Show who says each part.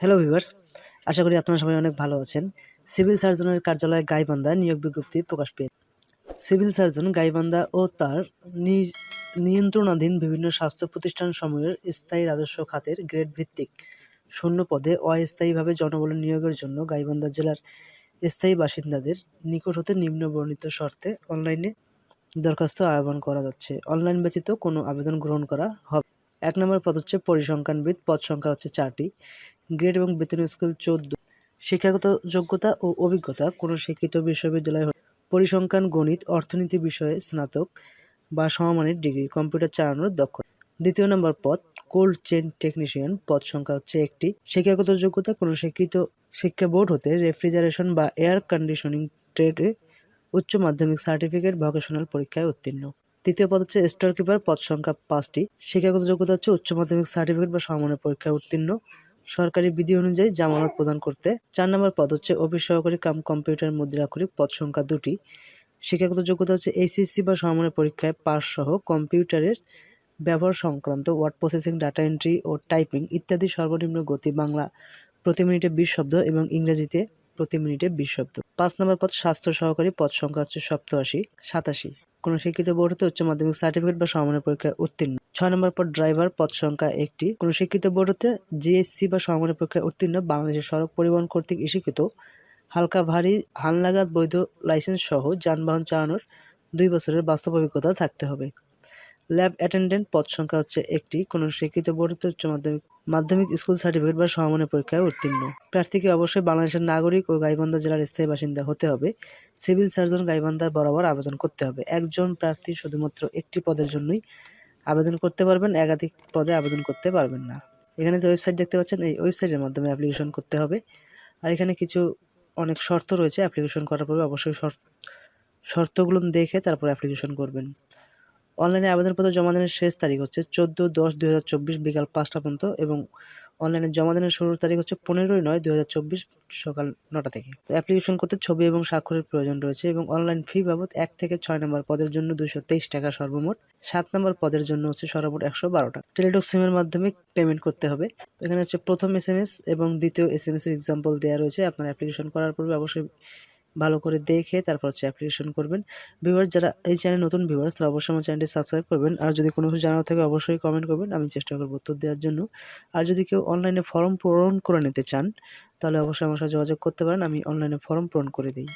Speaker 1: Hello viewers আশা করি আপনারা সবাই অনেক ভালো আছেন। সিভিল সার্জনের কার্যালয়ে গাইবান্ধা নিয়োগ বিজ্ঞপ্তি প্রকাশ পেয়েছে। সিভিল সার্জন গাইবান্ধা ও তার নিয়ন্ত্রণাধীন বিভিন্ন স্বাস্থ্য প্রতিষ্ঠান সমূহের স্থায়ী রাজস্ব খাতের গ্রেড ভিত্তিক শূন্য পদে অস্থায়ীভাবে জনবল নিয়োগের জন্য গাইবান্ধা জেলার স্থায়ী বাসিন্দাদের নিকট হতে নিম্ন বর্ণিত শর্তে অনলাইনে দরখাস্ত আহ্বান করা যাচ্ছে। অনলাইন ব্যতীত কোনো আবেদন গ্রহণ করা হবে এক নম্বর পদ হচ্ছে পরিসংখ্যানবিদ। পদ সংখ্যা হচ্ছে চারটি। গ্রেড এবং বেতন স্কেল চোদ্দ। শিক্ষাগত যোগ্যতা ও অভিজ্ঞতা, কোনো শিক্ষিত বিশ্ববিদ্যালয় পরিসংখ্যান, গণিত, অর্থনীতি বিষয়ে স্নাতক বা সমমানের ডিগ্রি, কম্পিউটার চালানোর দক্ষতা দ্বিতীয় নম্বর পদ, কোল্ড চেন টেকনিশিয়ান। পদ সংখ্যা হচ্ছে একটি। শিক্ষাগত যোগ্যতা, কোনো শিক্ষিত শিক্ষা বোর্ড হতে রেফ্রিজারেশন বা এয়ার কন্ডিশনিং ট্রেডে উচ্চ মাধ্যমিক সার্টিফিকেট ভোকেশনাল পরীক্ষায় উত্তীর্ণ। তৃতীয় পদ হচ্ছে স্টোর কিপার পদ সংখ্যা পাঁচটি। শিক্ষাগত যোগ্যতা হচ্ছে উচ্চ মাধ্যমিক সার্টিফিকেট বা সমমানের পরীক্ষায় উত্তীর্ণ। সরকারি বিধি অনুযায়ী জামানত প্রদান করতে। চার নম্বর পদ হচ্ছে অফিস সহকারী কাম কম্পিউটার মুদ্রাক্ষরিক পদ সংখ্যা দুটি। শিক্ষাগত যোগ্যতা হচ্ছে এইচএসসি বা সমমানের পরীক্ষায় পাস সহ কম্পিউটারের ব্যবহার সংক্রান্ত ওয়ার্ড প্রসেসিং, ডাটা এন্ট্রি ও টাইপিং ইত্যাদি সর্বনিম্ন গতি বাংলা প্রতি মিনিটে বিশ শব্দ এবং ইংরেজিতে প্রতি মিনিটে বিশ শব্দ। পাঁচ নম্বর পদ স্বাস্থ্য সহকারী, পদ সংখ্যা হচ্ছে সপ্তআশি, সাতাশি। কোনো শিক্ষিত বোর্ড হতে উচ্চ মাধ্যমিক সার্টিফিকেট বা সমমানের পরীক্ষায় উত্তীর্ণ। ছয় নম্বর পদ ড্রাইভার পদ সংখ্যা একটি। কোনো শিক্ষিত বোর্ডতে জিএসসি বা সমমানের পরীক্ষায় উত্তীর্ণ বাংলাদেশের সড়ক পরিবহন কর্তৃক ইস্যুকৃত হালকা ভারী হালনাগাদ বৈধ লাইসেন্স সহ যানবাহন চালানোর দুই বছরের বাস্তব অভিজ্ঞতা থাকতে হবে। ল্যাব অ্যাটেন্ডেন্ট পদ সংখ্যা হচ্ছে একটি। কোনো শিক্ষিত বোর্ডতে উচ্চ মাধ্যমিক মাধ্যমিক স্কুল সার্টিফিকেট বা সমমানের পরীক্ষায় উত্তীর্ণ। প্রার্থীকে অবশ্যই বাংলাদেশের নাগরিক ও গাইবান্ধা জেলার স্থায়ী বাসিন্দা হতে হবে। সিভিল সার্জন গাইবান্ধার বরাবর আবেদন করতে হবে। একজন প্রার্থী শুধুমাত্র একটি পদের জন্যই আবেদন করতে পারবেন, একাধিক পদে আবেদন করতে পারবেন না। এখানে যে ওয়েবসাইট দেখতে পাচ্ছেন, এই ওয়েবসাইটের মাধ্যমে অ্যাপ্লিকেশন করতে হবে। আর এখানে কিছু অনেক শর্ত রয়েছে অ্যাপ্লিকেশন করার পরে অবশ্যই শর্ত, শর্তগুলো দেখে তারপর অ্যাপ্লিকেশন করবেন। অনলাইনে আবেদনপত্র জমা দানের শেষ তারিখ হচ্ছে চোদ্দ দশ চব্বিশ বিকাল পাঁচটা পর্যন্ত এবং অনলাইনে জমা দানের শুরুর তারিখ হচ্ছে পনেরোই নয় চব্বিশ সকাল নটা থেকে। তো অ্যাপ্লিকেশন করতে ছবি এবং স্বাক্ষরের প্রয়োজন রয়েছে এবং অনলাইন ফি বাবদ এক থেকে ছয় নম্বর পদের জন্য দুশো তেইশ টাকা সর্বমোট, সাত নম্বর পদের জন্য হচ্ছে সর্বমোট একশো বারো টাকা। টেলিটক সিমের মাধ্যমে পেমেন্ট করতে হবে। এখানে হচ্ছে প্রথম এস এম এস এবং দ্বিতীয় এস এম এস এর এক্সাম্পল দেওয়া রয়েছে। আপনার অ্যাপ্লিকেশন করার পূর্বে অবশ্যই ভালো করে দেখে তারপর হচ্ছে অ্যাপ্লিকেশন করবেন। ভিউয়ার্স যারা এই চ্যানেল নতুন ভিউয়ার্স তারা অবশ্যই আমার চ্যানেলটি সাবস্ক্রাইব করবেন। আর যদি কোনো কিছু জানার থাকে, অবশ্যই কমেন্ট করবেন। আমি চেষ্টা করব উত্তর দেওয়ার জন্য। আর যদি কেউ অনলাইনে ফর্ম পূরণ করে নিতে চান, তাহলে অবশ্যই আমার সাথে যোগাযোগ করতে পারেন। আমি অনলাইনে ফর্ম পূরণ করে দিই।